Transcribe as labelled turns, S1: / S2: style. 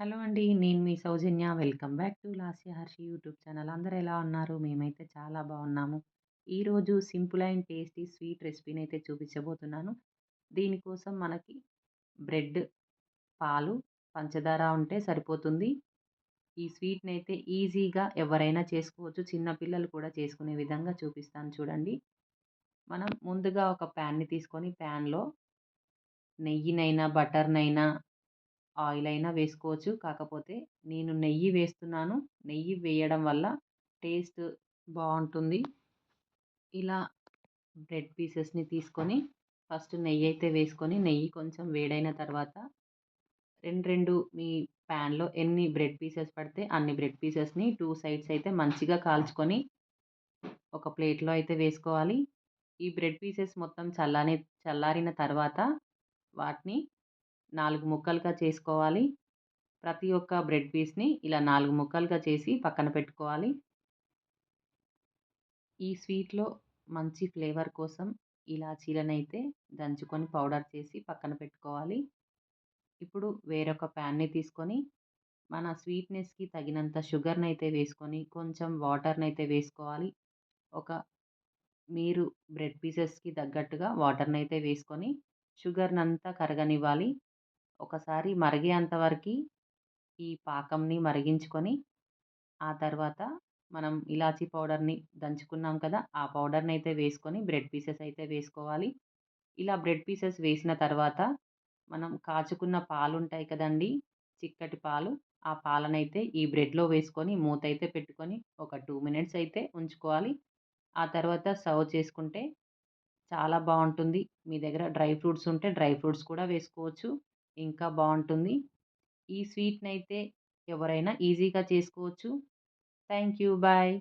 S1: Hello అండి. నేను మీ Soujanya. Welcome back to Lasya Harshi YouTube channel. అందరూ ఎలా ఉన్నారు? మేమైతే చాలా బాగున్నాము. ఈరోజు సింపుల్ అండ్ టేస్టీ స్వీట్ రెసిపీని అయితే చూపించబోతున్నాను. దీనికోసం మనకి బ్రెడ్, పాలు, పంచదార ఉంటే సరిపోతుంది. ఈ స్వీట్ని అయితే ఈజీగా ఎవరైనా చేసుకోవచ్చు. చిన్నపిల్లలు కూడా చేసుకునే విధంగా చూపిస్తాను చూడండి. మనం ముందుగా ఒక ప్యాన్‌ని తీసుకొని ప్యాన్‌లో నెయ్యినైనా, బటర్‌నైనా, ఆయిల్ అయినా వేసుకోవచ్చు. కాకపోతే నేను నెయ్యి వేస్తున్నాను. నెయ్యి వేయడం వల్ల టేస్ట్ బాగుంటుంది ఇలా బ్రెడ్ పీసెస్‌ని తీసుకొని ఫస్ట్ నెయ్యి అయితే వేసుకొని నెయ్యి కొంచెం వేడైన తర్వాత 2, 2 మీ ప్యాన్‌లో ఎన్ని బ్రెడ్ పీసెస్ పడితే అన్ని బ్రెడ్ పీసెస్‌ని టూ సైడ్స్ అయితే మంచిగా కాల్చుకొని ఒక ప్లేట్‌లో అయితే వేసుకోవాలి. ఈ బ్రెడ్ పీసెస్ మొత్తం చల్లాని చల్లారిన తర్వాత వాటిని నాలుగు ముక్కలుగా చేసుకోవాలి. ప్రతి ఒక్క బ్రెడ్ పీస్‌ని ఇలా నాలుగు ముక్కలుగా చేసి పక్కన పెట్టుకోవాలి. ఈ స్వీట్‌లో మంచి ఫ్లేవర్ కోసం ఇలాచీలనైతే దంచుకొని పౌడర్ చేసి పక్కన పెట్టుకోవాలి. ఇప్పుడు వేరొక ప్యాన్‌ని తీసుకొని మన స్వీట్‌నెస్‌కి తగినంత షుగర్ని అయితే వేసుకొని కొంచెం వాటర్ని అయితే వేసుకోవాలి. ఒక మీరు బ్రెడ్ పీసెస్‌కి తగ్గట్టుగా వాటర్ని అయితే వేసుకొని షుగర్‌నంతా కరగనివ్వాలి. ఒకసారి మరిగేంత వరకి ఈ పాకంని మరిగించుకొని ఆ తర్వాత మనం ఇలాచీ పౌడర్‌ని దంచుకున్నాం కదా! ఆ పౌడర్ని అయితే వేసుకొని బ్రెడ్ పీసెస్ అయితే వేసుకోవాలి. ఇలా బ్రెడ్ పీసెస్ వేసిన తర్వాత మనం కాచుకున్న పాలుంటాయి కదండీ! చిక్కటి పాలు. ఆ పాలనైతే ఈ బ్రెడ్‌లో వేసుకొని మూతైతే పెట్టుకొని ఒక టూ మినిట్స్ అయితే ఉంచుకోవాలి. ఆ తర్వాత సర్వ్ చేసుకుంటే చాలా బాగుంటుంది మీ దగ్గర డ్రై ఫ్రూట్స్ ఉంటే డ్రై ఫ్రూట్స్ కూడా వేసుకోవచ్చు. ఇంకా బాగుంటుంది ఈ స్వీట్‌నైతే ఎవరైనా ఈజీగా చేసుకోవచ్చు. Thank you. బాయ్.